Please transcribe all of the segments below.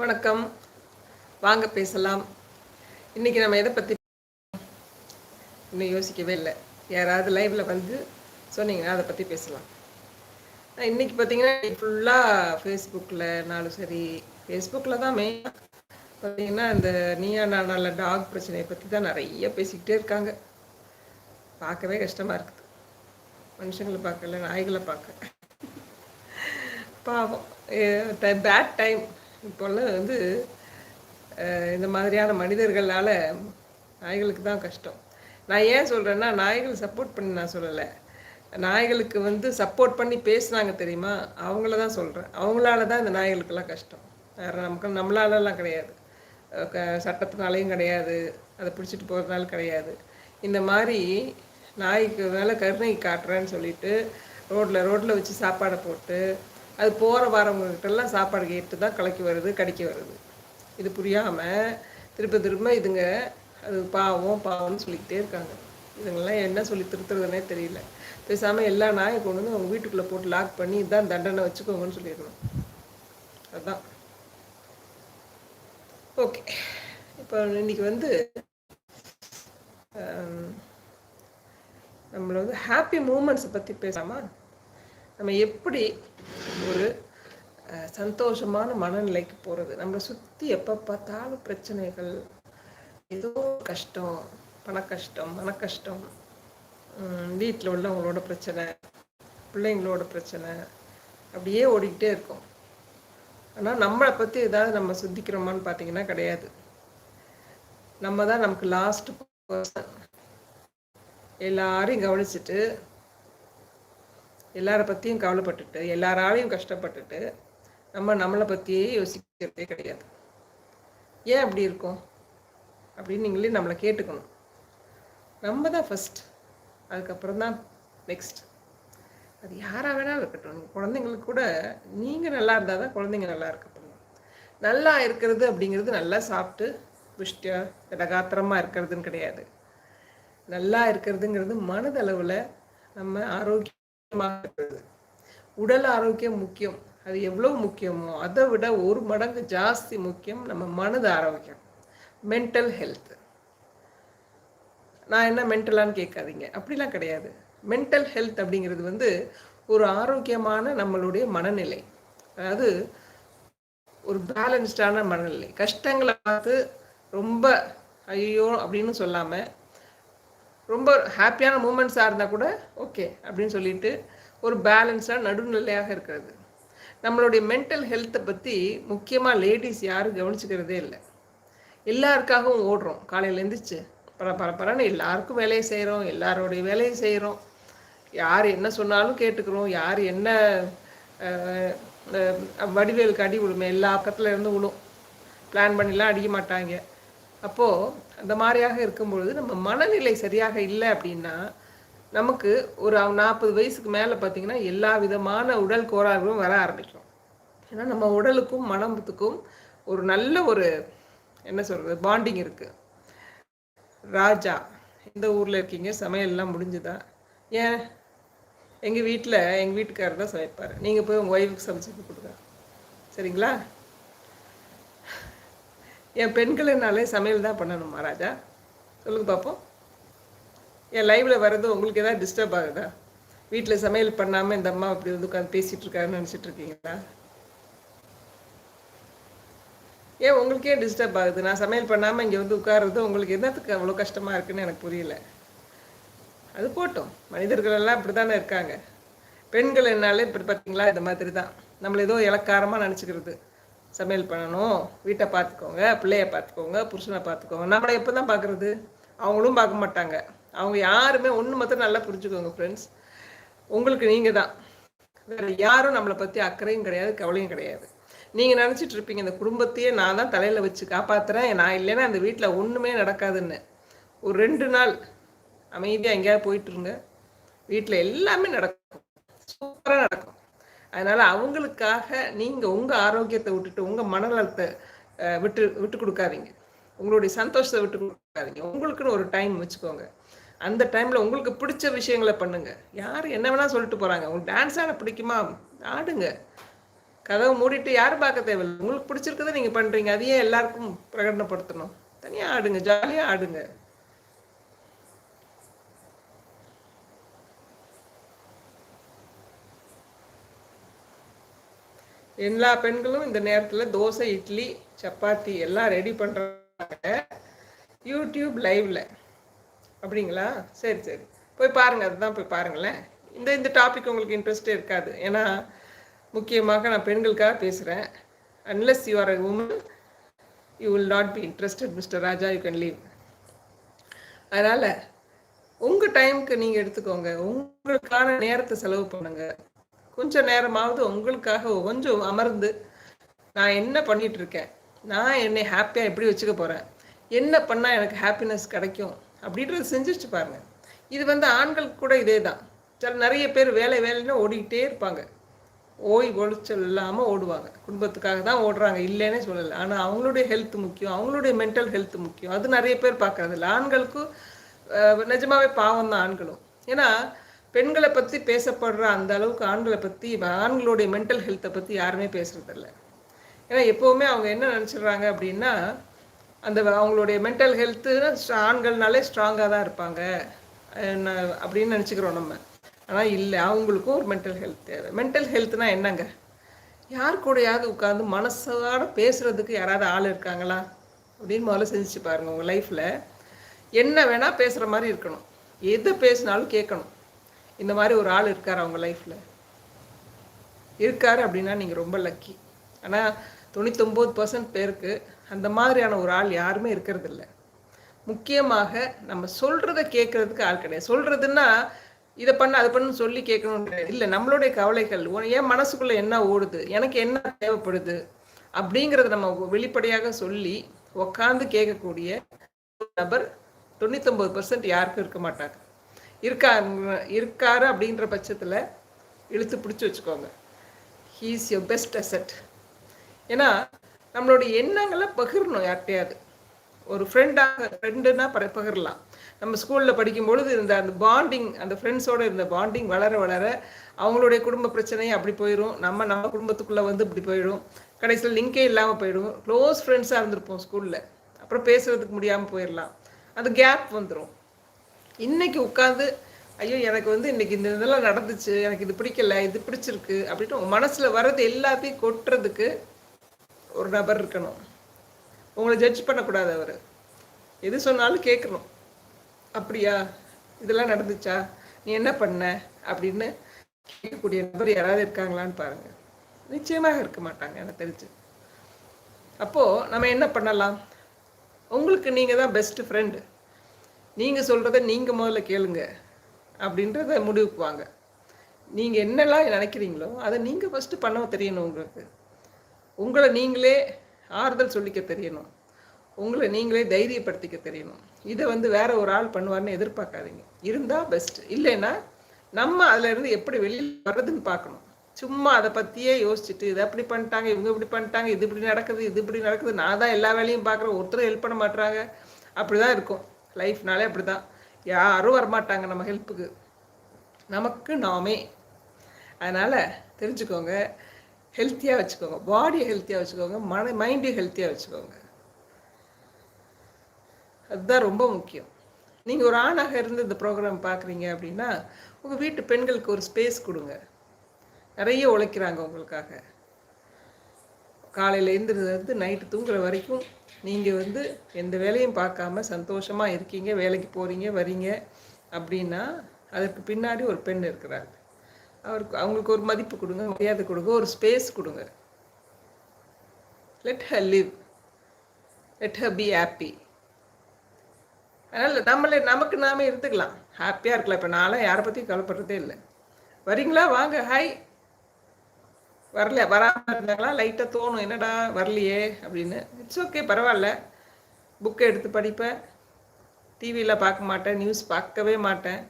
வணக்கம். வாங்க பேசலாம். இன்றைக்கி நம்ம எதை பற்றி இன்னும் யோசிக்கவே இல்லை. யாராவது லைவில் வந்து சொன்னீங்கன்னா அதை பற்றி பேசலாம். இன்றைக்கி இன்னைக்கு பார்த்தீங்கன்னா ஃபுல்லாக ஃபேஸ்புக்கில் நாலு சரி ஃபேஸ்புக்கில் தான் மெயின் பார்த்தீங்கன்னா இந்த நீயா நானால டாக் பிரச்சனையை பற்றி தான் நிறைய பேசிக்கிட்டே இருக்காங்க. பார்க்கவே கஷ்டமாக இருக்குது. மனுஷங்களை பார்க்கல நாய்களை பார்க்க பாவம். பேட் டைம் இப்போல்லாம் வந்து இந்த மாதிரியான மனிதர்களால் நாய்களுக்கு தான் கஷ்டம். நான் ஏன் சொல்கிறேன்னா நாய்கள் சப்போர்ட் பண்ணி நான் சொல்லலை. நாய்களுக்கு வந்து சப்போர்ட் பண்ணி பேசுனாங்க தெரியுமா? அவங்கள தான் சொல்கிறேன் அவங்களால தான் இந்த நாய்களுக்கெல்லாம் கஷ்டம். வேறு நமக்கு நம்மளாலலாம் கிடையாது. க- சட்டத்தினாலையும் கிடையாது. அதை பிடிச்சிட்டு போகிறதுனால கிடையாது. இந்த மாதிரி நாய்க்கு மேலே கருணை காட்டுறேன்னு சொல்லிட்டு ரோட்டில் ரோட்டில் வச்சு சாப்பாடை போட்டு அது போகிற வரவங்ககிட்டலாம் சாப்பாடு கேட்டு தான் கலக்கி வருது கடிக்க வருது. இது புரியாமல் திரும்ப திரும்ப இதுங்க அது பாவம் பாவம்னு சொல்லிக்கிட்டே இருக்காங்க. இதுங்கெல்லாம் என்ன சொல்லி திருத்துறதுனே தெரியல. பேசாமல் எல்லா நாயை கொண்டு வந்து அவங்க வீட்டுக்குள்ளே போட்டு லாக் பண்ணி இதான் தண்டனை வச்சுக்கோங்கன்னு சொல்லிடணும். அதுதான் ஓகே. இப்போ இன்னைக்கு வந்து நம்மளை வந்து ஹாப்பி மூமெண்ட்ஸை பற்றி பேசாமா நம்ம எப்படி ஒரு சந்தோஷமான மனநிலைக்கு போகிறது நம்மளை சுற்றி எப்போ பார்த்தாலும் பிரச்சனைகள் ஏதோ கஷ்டம் பண கஷ்டம் மன கஷ்டம் வீட்டில் உள்ளவங்களோட பிரச்சனை பிள்ளைங்களோட பிரச்சனை அப்படியே ஓடிக்கிட்டே இருக்கும். ஆனால் நம்மளை பற்றி ஏதாவது நம்ம சுத்திக்கிறோமான்னு பார்த்தீங்கன்னா கிடையாது. நம்ம தான் நமக்கு லாஸ்ட் பர்சன் எல்லாரையும் கவனிச்சுட்டு எல்லார பற்றியும் கவலைப்பட்டுட்டு எல்லாராலையும் கஷ்டப்பட்டுட்டு நம்ம நம்மளை பற்றியே யோசிக்கிறதே கிடையாது. ஏன் அப்படி இருக்கும்? அப்படின்னு நீங்களே நம்மளை கேட்டுக்கணும். நம்ம தான் ஃபஸ்ட் அதுக்கப்புறம் தான் நெக்ஸ்ட் அது யாராக வேணாலும் இருக்கட்டும். நீங்கள் குழந்தைங்களுக்கு கூட நீங்கள் நல்லா இருந்தால் தான் குழந்தைங்க நல்லா இருக்க நல்லா இருக்கிறது அப்படிங்கிறது நல்லா சாப்பிட்டு புஷ்டியாக திடகாத்திரமாக இருக்கிறதுன்னு கிடையாது. நல்லா இருக்கிறதுங்கிறது மனதளவில் நம்ம ஆரோக்கியம் உடல் ஆரோக்கியம் முக்கியம். அது எவ்வளோ முக்கியமோ அதை விட ஒரு மடங்கு ஜாஸ்தி முக்கியம் நம்ம மனது ஆரோக்கியம். மென்டல் ஹெல்த் நான் என்ன மென்டலான்னு கேட்காதீங்க. அப்படிலாம் கிடையாது. மென்டல் ஹெல்த் அப்படிங்கிறது வந்து ஒரு ஆரோக்கியமான நம்மளுடைய மனநிலை. அதாவது ஒரு பேலன்ஸ்டான மனநிலை. கஷ்டங்களை பார்த்து ரொம்ப ஐயோ அப்படின்னு சொல்லாமல் ரொம்ப ஹாப்பியான மூமெண்ட்ஸாக இருந்தால் கூட ஓகே அப்படின்னு சொல்லிட்டு ஒரு பேலன்ஸாக நடுநிலையாக இருக்கிறது. நம்மளுடைய மென்டல் ஹெல்த்தை பற்றி முக்கியமாக லேடிஸ் யாரும் கவனிச்சுக்கிறதே இல்லை. எல்லாருக்காகவும் ஓடுறோம். காலையில் எழுந்திரிச்சு பர பரப்பரன்னு எல்லாருக்கும் வேலையை செய்கிறோம் எல்லாரோடைய வேலையை செய்கிறோம் யார் என்ன சொன்னாலும் கேட்டுக்கிறோம். யார் என்ன வடிவேலுக்கு அடி விழுமே எல்லா பக்கத்தில் இருந்து விழும். பிளான் பண்ணிலாம் அடிக்க மாட்டாங்க. அப்போது அந்த மாதிரியாக இருக்கும்பொழுது நம்ம மனநிலை சரியாக இல்லை அப்படின்னா நமக்கு ஒரு நாற்பது வயசுக்கு மேலே பார்த்திங்கன்னா எல்லா விதமான உடல் கோளாறுகளும் வர ஆரம்பிக்கும். ஏன்னா நம்ம உடலுக்கும் மனத்துக்கும் ஒரு நல்ல ஒரு என்ன சொல்கிறது பாண்டிங் இருக்குது ராஜா இந்த ஊரில் இருக்கீங்க சமையல்லாம் முடிஞ்சுதா? ஏன்? எங்கள் வீட்டில் எங்கள் வீட்டுக்காரர் தான் சமைப்பார். நீங்கள் போய் உங்கள் ஒய்ஃபுக்கு சமைச்சு கொடுங்க. சரிங்களா? என் பெண்கள்னாலே சமையல் தான் பண்ணணும் மகாராஜா. சொல்லுங்க பார்ப்போம் என் லைவில் வர்றது உங்களுக்கு எதாவது டிஸ்டர்ப் ஆகுதா? வீட்டில் சமையல் பண்ணாமல் இந்த அம்மா இப்படி வந்து உட்காந்து பேசிகிட்டு இருக்காருன்னு நினச்சிட்டு இருக்கீங்களா? ஏன் உங்களுக்கே டிஸ்டர்ப் ஆகுது? நான் சமையல் பண்ணாமல் இங்கே வந்து உட்கார்றது உங்களுக்கு என்னத்துக்கு அவ்வளோ கஷ்டமாக இருக்குன்னு எனக்கு புரியல. அது போட்டோம். மனிதர்கள் எல்லாம் இப்படி தானே இருக்காங்க. பெண்கள் என்னாலே இப்படி பார்த்தீங்களா இந்த மாதிரி தான் நம்மள ஏதோ இலக்காரமாக நினச்சிக்கிறது. சமையல் பண்ணணும். வீட்டை பார்த்துக்கோங்க பிள்ளைய பார்த்துக்கோங்க புருஷனை பார்த்துக்கோங்க. நம்மளை எப்போ தான் பார்க்குறது? அவங்களும் பார்க்க மாட்டாங்க. அவங்க யாருமே ஒன்று மாத்திரம் நல்லா புரிஞ்சுக்கோங்க ஃப்ரெண்ட்ஸ் உங்களுக்கு நீங்கள் தான். வேறு யாரும் நம்மளை பற்றி அக்கறையும் கிடையாது கவலையும் கிடையாது. நீங்கள் நினச்சிட்டு இருப்பீங்க இந்த குடும்பத்தையே நான் தான் தலையில் வச்சு காப்பாத்துறேன் நான் இல்லைன்னா அந்த வீட்டில் ஒன்றுமே நடக்காதுன்னு. ஒரு ரெண்டு நாள் அமைதியாக எங்கேயாவது போயிட்டுருங்க வீட்டில் எல்லாமே நடக்கும். சூப்பராக நடக்கும். அதனால அவங்களுக்காக நீங்கள் உங்கள் ஆரோக்கியத்தை விட்டுட்டு உங்கள் மனநலத்தை விட்டு விட்டு கொடுக்காதீங்க. உங்களுடைய சந்தோஷத்தை விட்டு கொடுக்காதீங்க. உங்களுக்குன்னு ஒரு டைம் வச்சுக்கோங்க. அந்த டைமில் உங்களுக்கு பிடிச்ச விஷயங்களை பண்ணுங்க. யார் என்ன வேணால் சொல்லிட்டு போகிறாங்க உங்களுக்கு டான்ஸ் ஆட பிடிக்குமா? ஆடுங்க. கதவை மூடிட்டு யாரும் பார்க்க தேவையில்லை. உங்களுக்கு பிடிச்சிருக்கதை நீங்கள் பண்ணுறீங்க அதையே எல்லாருக்கும் பிரகடனப்படுத்தணும். தனியாக ஆடுங்க. ஜாலியாக ஆடுங்க. எல்லா பெண்களும் இந்த நேரத்தில் தோசை இட்லி சப்பாத்தி எல்லாம் ரெடி பண்ணுறாங்க யூடியூப் லைவில் அப்படிங்களா? சரி சரி. போய் பாருங்கள் அதுதான் போய் பாருங்களேன். இந்த இந்த டாபிக் உங்களுக்கு இன்ட்ரெஸ்டே இருக்காது. ஏன்னா முக்கியமாக நான் பெண்களுக்காக பேசுகிறேன் unless you are a woman you will not be interested mister Raja. You can leave அதனால் உங்கள் டைமுக்கு நீங்கள் எடுத்துக்கோங்க. உங்களுக்கான நேரத்தை செலவு பண்ணுங்கள் கொஞ்சம் நேரமாவது உங்களுக்காக கொஞ்சம் அமர்ந்து நான் என்ன பண்ணிட்டு இருக்கேன் நான் என்னை ஹாப்பியாக எப்படி வச்சுக்க போகிறேன் என்ன பண்ணால் எனக்கு ஹாப்பினஸ் கிடைக்கும்? அப்படின்றத செஞ்சுட்டு பாருங்க. இது வந்து ஆண்களுக்கு கூட இதே தான் சில நிறைய பேர் வேலை வேலைன்னு ஓடிக்கிட்டே இருப்பாங்க. ஓய் ஒழிச்சல் இல்லாமல் ஓடுவாங்க. குடும்பத்துக்காக தான் ஓடுறாங்க. இல்லைன்னே சொல்லலை. ஆனால் அவங்களுடைய ஹெல்த் முக்கியம். அவங்களுடைய மென்டல் ஹெல்த் முக்கியம். அது நிறைய பேர் பார்க்கறதில்ல. ஆண்களுக்கும் நிஜமாவே பாவம் தான் ஆண்களும். ஏன்னா பெண்களை பற்றி பேசப்படுற அந்த அளவுக்கு ஆண்களை பற்றி ஆண்களுடைய மென்டல் ஹெல்த்தை பற்றி யாருமே பேசுறதில்ல. ஏன்னா எப்போவுமே அவங்க என்ன நினச்சிடுறாங்க அப்படின்னா அந்த அவங்களுடைய மென்டல் ஹெல்த்து ஆண்கள்னாலே ஸ்ட்ராங்காக தான் இருப்பாங்க. அப்படின்னு நினச்சிக்கிறோம் நம்ம. ஆனால் இல்லை அவங்களுக்கும் ஒரு மென்டல் ஹெல்த் தேவை. மென்டல் ஹெல்த்னா என்னங்க? யார் கூடயாவது உட்காந்து மனசார பேசுகிறதுக்கு யாராவது ஆள் இருக்காங்களா? அப்படின்னு முதல்ல சிந்திச்சு பாருங்கள் உங்கள் லைஃப்பில் என்ன வேணால் பேசுகிற மாதிரி இருக்கணும். எது பேசினாலும் கேட்கணும். இந்த மாதிரி ஒரு ஆள் இருக்கார் அவங்க லைஃப்பில் இருக்கார் அப்படின்னா நீங்கள் ரொம்ப லக்கி ஆனால் தொண்ணூத்தொம்பது பர்சன்ட் பேருக்கு அந்த மாதிரியான ஒரு ஆள் யாருமே இருக்கிறதில்ல. முக்கியமாக நம்ம சொல்கிறத கேட்கறதுக்கு ஆள் கிடையாது. சொல்கிறதுன்னா இதை பண்ண அதை பண்ணு சொல்லி கேட்கணும் இல்லை நம்மளுடைய கவலைகள் என் மனசுக்குள்ளே என்ன ஓடுது எனக்கு என்ன தேவைப்படுது அப்படிங்கிறத நம்ம வெளிப்படையாக சொல்லி உக்காந்து கேட்கக்கூடிய நபர் தொண்ணூத்தொம்பது பர்சன்ட் யாருக்கும் இருக்க மாட்டாங்க. இருக்கா இருக்காரு அப்படின்ற பட்சத்தில் இழுத்து பிடிச்சி வச்சுக்கோங்க. He is your best asset ஏன்னா நம்மளுடைய எண்ணங்களை பகிரணும் யார்கிட்டயாவது. ஒரு ஃப்ரெண்டாக ஃப்ரெண்டுனா பகிரலாம். நம்ம ஸ்கூலில் படிக்கும்பொழுது இருந்த அந்த பாண்டிங் அந்த ஃப்ரெண்ட்ஸோட இருந்த பாண்டிங் வளர வளர அவங்களுடைய குடும்ப பிரச்சனையும் அப்படி போயிடும் நம்ம நம்ம குடும்பத்துக்குள்ளே வந்து இப்படி போயிடும். கடைசியில் லிங்கே இல்லாமல் போயிடும். க்ளோஸ் ஃப்ரெண்ட்ஸாக இருந்திருப்போம் ஸ்கூலில் அப்புறம் பேசுகிறதுக்கு முடியாமல் போயிடலாம் அந்த கேப் வந்துடும் இன்னைக்கு உட்காந்து ஐயோ எனக்கு வந்து இன்னைக்கு இந்த இதெல்லாம் நடந்துச்சு எனக்கு இது பிடிக்கல இது பிடிச்சிருக்கு அப்படின்ட்டு உங்கள் மனசுல வர்றது எல்லாத்தையும் கொட்டுறதுக்கு ஒரு நபர் இருக்கணும். உங்களை ஜட்ஜ் பண்ணக்கூடாது அவர். எது சொன்னாலும் கேட்கணும். அப்படியா? இதெல்லாம் நடந்துச்சா? நீ என்ன பண்ண? அப்படின்னு கேட்கக்கூடிய நபர் யாராவது இருக்காங்களான்னு பாருங்க. நிச்சயமாக இருக்க மாட்டாங்க எனக்கு தெரிஞ்சு. அப்போது நம்ம என்ன பண்ணலாம்? உங்களுக்கு நீங்கள் தான் பெஸ்ட் ஃப்ரெண்டு நீங்கள் சொல்கிறத நீங்கள் முதல்ல கேளுங்க அப்படின்றத முடிவுக்கு வாங்க நீங்கள் என்னெல்லாம் நினைக்கிறீங்களோ அதை நீங்கள் ஃபஸ்ட்டு பண்ண தெரியணும் உங்களுக்கு. உங்களை நீங்களே ஆறுதல் சொல்லிக்க தெரியணும். உங்களை நீங்களே தைரியப்படுத்திக்க தெரியணும். இதை வந்து வேற ஒரு ஆள் பண்ணுவார்னு எதிர்பார்க்காதீங்க. இருந்தால் பெஸ்ட் இல்லைன்னா நம்ம அதுலேருந்து எப்படி வெளியில் வர்றதுன்னு பார்க்கணும். சும்மா அதை பற்றியே யோசிச்சுட்டு இதை அப்படி பண்ணிட்டாங்க இவங்க இப்படி பண்ணிட்டாங்க இது இப்படி நடக்குது இது இப்படி நடக்குது நான் தான் எல்லா வேலையும் பார்க்குறேன் ஒருத்தரும் ஹெல்ப் பண்ண மாட்டாங்க அப்படிதான் இருக்கும். லைஃப்னாலே அப்படி தான் யாரும் வரமாட்டாங்க நம்ம ஹெல்ப்புக்கு. நமக்கு நாமே. அதனால் தெரிஞ்சுக்கோங்க ஹெல்த்தியாக வச்சுக்கோங்க. பாடியை ஹெல்த்தியாக வச்சுக்கோங்க மன மைண்டையும் ஹெல்த்தியாக வச்சுக்கோங்க. அதுதான் ரொம்ப முக்கியம். நீங்கள் ஒரு ஆணாக இருந்து இந்த ப்ரோக்ராம் பார்க்குறீங்க அப்படின்னா உங்கள் வீட்டு பெண்களுக்கு ஒரு ஸ்பேஸ் கொடுங்க. நிறைய உழைக்கிறாங்க உங்களுக்காக. காலையில் எழுந்திரிருந்து நைட்டு தூங்குற வரைக்கும் நீங்கள் வந்து எந்த வேலையும் பார்க்காம சந்தோஷமாக இருக்கீங்க வேலைக்கு போகிறீங்க வரீங்க அப்படின்னா அதற்கு பின்னாடி ஒரு பெண் இருக்கிறாங்க அவருக்கு அவங்களுக்கு ஒரு மதிப்பு கொடுங்க மரியாதை கொடுங்க ஒரு ஸ்பேஸ் கொடுங்க. Let her live let her be happy அதனால் நம்மளே நமக்கு நாம இருந்துக்கலாம். ஹாப்பியாக இருக்கலாம். இப்போ நான்லாம் யாரை பற்றியும் கவலைப்படுறதே இல்லை. வரீங்களா? வாங்க. ஹாய் வரல வராமல் இருந்தாங்களா? லைட்டாக தோணும் என்னடா வரலையே அப்படின்னு. இட்ஸ் ஓகே பரவாயில்ல. புக்கை எடுத்து படிப்பேன். டிவியில் பார்க்க மாட்டேன் நியூஸ் பார்க்கவே மாட்டேன்.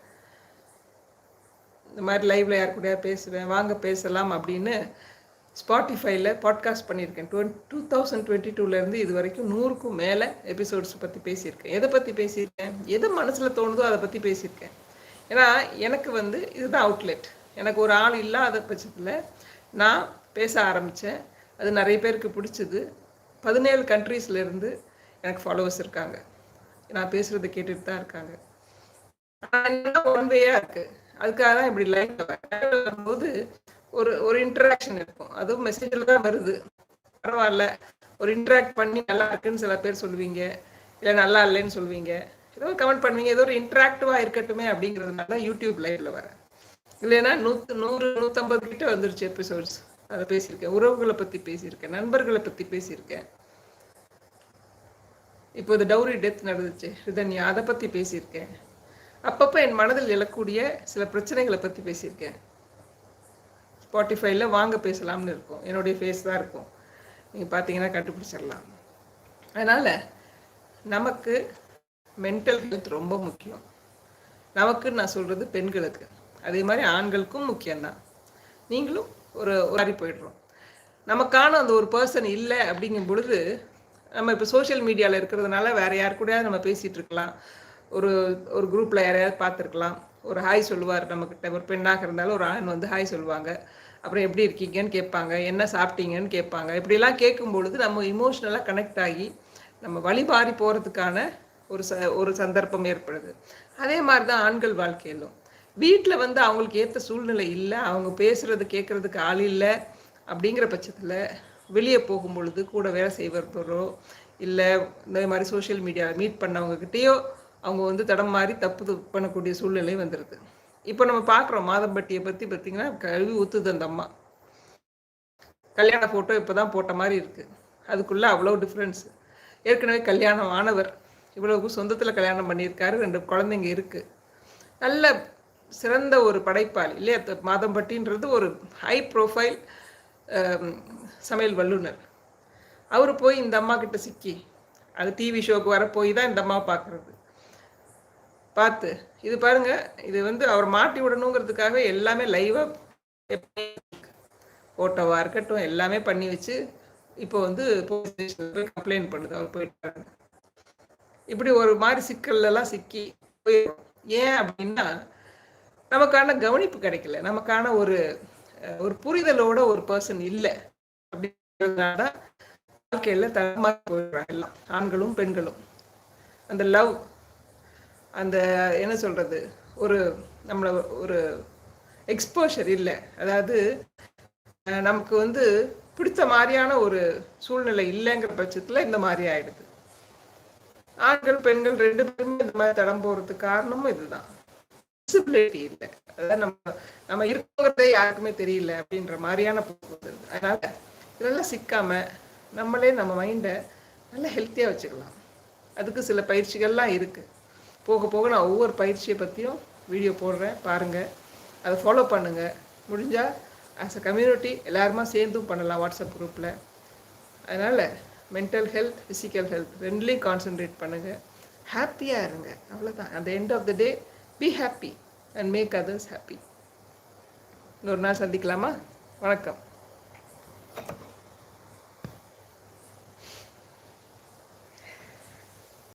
இந்த மாதிரி லைவ்ல யார் கூடயா பேசுவேன்? வாங்க பேசலாம் அப்படின்னு ஸ்பாட்டிஃபைல பாட்காஸ்ட் பண்ணியிருக்கேன். டுவெண்ட் டூ தௌசண்ட் டுவெண்ட்டி டூலேருந்து இது வரைக்கும் நூறுக்கும் மேலே எபிசோட்ஸ் பற்றி பேசியிருக்கேன். எதை பற்றி பேசியிருக்கேன்? எது மனசில் தோணுதோ அதை பற்றி பேசியிருக்கேன். ஏன்னா எனக்கு வந்து இதுதான் அவுட்லெட் எனக்கு ஒரு ஆள் இல்லாத பட்சத்தில் நான் பேச ஆரம்பித்தேன் அது நிறைய பேருக்கு பிடிச்சது. பதினேழு கண்ட்ரீஸ்லேருந்து எனக்கு ஃபாலோவர்ஸ் இருக்காங்க. நான் பேசுகிறத கேட்டுட்டு தான் இருக்காங்க. ஒன் வேயாக இருக்குது அதுக்காக தான் இப்படி லைன் வரும்போது ஒரு ஒரு இன்டராக்ஷன் இருக்கும். அதுவும் மெசேஜில் தான் வருது. பரவாயில்ல. ஒரு இன்ட்ராக்ட் பண்ணி நல்லா இருக்குன்னு சில பேர் சொல்லுவீங்க. இல்லை நல்லா இல்லைன்னு சொல்லுவீங்க. ஏதோ கமெண்ட் பண்ணுவீங்க. ஏதோ ஒரு இன்ட்ராக்டிவாக இருக்கட்டுமே அப்படிங்கிறதுனால யூடியூப் லைவ்ல வரேன் இல்லைன்னா நூற்று நூறு நூற்றம்பது கிட்ட வந்துருச்சு எபிசோட்ஸ் அதை பேசியிருக்கேன். உறவுகளை பற்றி பேசியிருக்கேன். நண்பர்களை பற்றி பேசியிருக்கேன். இப்போ இந்த டவுரி டெத் நடந்துச்சு. ரிதன்யா அதை பற்றி பேசியிருக்கேன். அப்பப்போ என் மனதில் எழக்கூடிய சில பிரச்சனைகளை பற்றி பேசியிருக்கேன். ஸ்பாட்டிஃபைல வாங்க பேசலாம்னு இருக்கும். என்னுடைய ஃபேஸ் தான் இருக்கும். நீங்கள் பார்த்தீங்கன்னா கண்டுபிடிச்சிடலாம். அதனால் நமக்கு மென்டல் ஹெல்த் ரொம்ப முக்கியம். நமக்கு நான் சொல்கிறது பெண்களுக்கு. அதே மாதிரி ஆண்களுக்கும் முக்கியம்தான். நீங்களும் ஒரு மாதிரி போயிடுறோம். நமக்கான அந்த ஒரு பர்சன் இல்லை அப்படிங்கும் பொழுது நம்ம இப்போ சோஷியல் மீடியாவில் இருக்கிறதுனால வேறு யார் கூடயாவது நம்ம பேசிகிட்டு இருக்கலாம். ஒரு ஒரு குரூப்பில் யாரையாவது பார்த்துருக்கலாம். ஒரு ஹாய் சொல்லுவார் நம்மக்கிட்ட ஒரு பெண்ணாக இருந்தாலும் ஒரு ஆண் வந்து ஹாய் சொல்லுவாங்க. அப்புறம் எப்படி இருக்கீங்கன்னு கேட்பாங்க. என்ன சாப்பிட்டீங்கன்னு கேட்பாங்க. இப்படிலாம் கேட்கும் பொழுது நம்ம இமோஷ்னலாக கனெக்ட் ஆகி நம்ம வழிபாரி போகிறதுக்கான ஒரு ச ஒரு சந்தர்ப்பம் ஏற்படுது. அதே மாதிரி தான் ஆண்கள் வாழ்க்கையிலும். வீட்டில் வந்து அவங்களுக்கு ஏற்ற சூழ்நிலை இல்லை அவங்க பேசுறது கேட்குறதுக்கு ஆள் இல்லை அப்படிங்கிற பட்சத்தில் வெளியே போகும் பொழுது கூட வேலை செய்வதோ இல்லை இந்த மாதிரி சோஷியல் மீடியாவில் மீட் பண்ணவங்கக்கிட்டேயோ அவங்க வந்து தடம் மாறி தப்பு பண்ணக்கூடிய சூழ்நிலை வந்துடுது இப்போ நம்ம பார்க்குறோம் மாதம்பட்டியை பற்றி பார்த்தீங்கன்னா கல்வி ஊற்றுது அந்த அம்மா. கல்யாண ஃபோட்டோ இப்போ தான் போட்ட மாதிரி இருக்குது அதுக்குள்ளே அவ்வளோ டிஃப்ரென்ஸ் ஏற்கனவே கல்யாணம் ஆனவர் இவ்வளவுக்கு சொந்தத்தில் கல்யாணம் பண்ணியிருக்காரு ரெண்டு குழந்தைங்க இருக்குது நல்ல சிறந்த ஒரு படைப்பாளி இல்லையா? மாதம்பட்டின்றது ஒரு ஹை ப்ரொஃபைல் um, சமையல் வல்லுனர் அவர் போய் இந்த அம்மா கிட்ட சிக்கி. அது டிவி ஷோக்கு வர போய் தான் இந்த அம்மா பார்க்குறது பார்த்து இது பாருங்க இது வந்து அவர் மாட்டி விடணுங்கிறதுக்காக எல்லாமே லைவாக ஃபோட்டோவாக இருக்கட்டும் எல்லாமே பண்ணி வச்சு இப்போ வந்து போலீஸ் ஸ்டேஷனில் கம்ப்ளைண்ட் பண்ணுது அவர் போயிட்டாங்க இப்படி ஒரு மாதிரி சிக்கல்லாம் சிக்கி போயிடும் ஏன் அப்படின்னா நமக்கான கவனிப்பு கிடைக்கல. நமக்கான ஒரு ஒரு புரிதலோட ஒரு பர்சன் இல்லை. அப்படிங்கிறதுனால வாழ்க்கையில போயிடுறாங்க எல்லாம். ஆண்களும் பெண்களும். அந்த லவ் அந்த என்ன சொல்றது ஒரு நம்மளை ஒரு எக்ஸ்போஷர் இல்லை. அதாவது நமக்கு வந்து பிடித்த மாதிரியான ஒரு சூழ்நிலை இல்லைங்கிற பட்சத்தில் இந்த மாதிரி ஆயிடுது. ஆண்கள் பெண்கள் ரெண்டு பேருமே இந்த மாதிரி தடம் போகிறதுக்கு காரணமும் இதுதான். விசிபிலிட்டி இல்லை. அதாவது நம்ம நம்ம இருக்கிறதே யாருக்குமே தெரியல அப்படின்ற மாதிரியான போகுது அதனால இதெல்லாம் சிக்காம நம்மளே நம்ம மைண்டை நல்லா ஹெல்த்தியாக வச்சுக்கலாம். அதுக்கு சில பயிற்சிகள்லாம் இருக்குது போக போக நான் ஒவ்வொரு பயிற்சியை பற்றியும் வீடியோ போடுறேன் பாருங்கள் அதை ஃபாலோ பண்ணுங்கள் முடிஞ்சால் ஆஸ் அ கம்யூனிட்டி எல்லாருமா சேர்ந்தும் பண்ணலாம் வாட்ஸ்அப் குரூப்பில் அதனால் மென்டல் ஹெல்த் ஃபிசிக்கல் ஹெல்த் ரெண்டுலேயும் கான்சென்ட்ரேட் பண்ணுங்கள் ஹாப்பியாக இருங்க. அவ்வளோதான் அந்த end of the day be happy and make others happy இன்னொரு நாள் சந்திக்கலாமா? வணக்கம்.